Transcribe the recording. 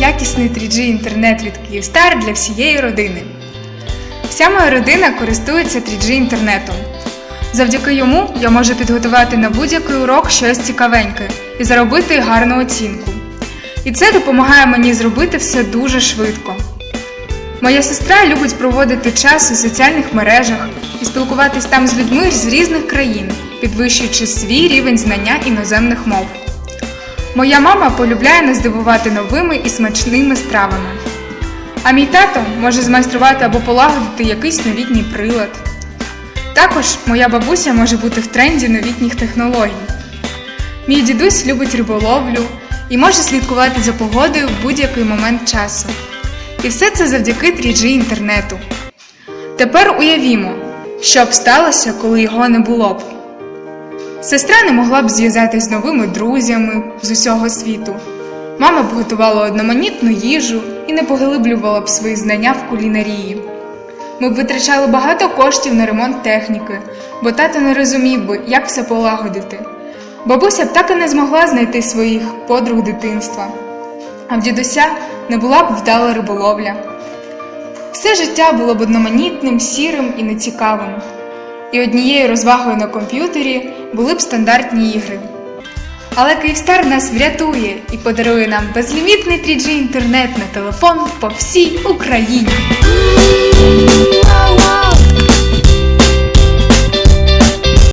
Якісний 3G інтернет від Київстар для всієї родини. Вся моя родина користується 3G інтернетом. Завдяки йому я можу підготувати на будь-який урок щось цікавеньке і заробити гарну оцінку. І це допомагає мені зробити все дуже швидко. Моя сестра любить проводити час у соціальних мережах і спілкуватись там з людьми з різних країн, підвищуючи свій рівень знання іноземних мов. Моя мама полюбляє нас здивувати новими і смачними стравами. А мій тато може змайструвати або полагодити якийсь новітній прилад. Також моя бабуся може бути в тренді новітніх технологій. Мій дідусь любить риболовлю і може слідкувати за погодою в будь-який момент часу. І все це завдяки 3G інтернету. Тепер уявімо, що б сталося, коли його не було б. Сестра не могла б зв'язатись з новими друзями з усього світу. Мама б готувала одноманітну їжу і не поглиблювала б свої знання в кулінарії. Ми б витрачали багато коштів на ремонт техніки, бо тато не розумів би, як все полагодити. Бабуся б так і не змогла знайти своїх подруг дитинства, а в дідуся не була б вдала риболовля. Все життя було б одноманітним, сірим і нецікавим. І однією розвагою на комп'ютері були б стандартні ігри. Але Київстар нас врятує і подарує нам безлімітний 3G інтернет на телефон по всій Україні.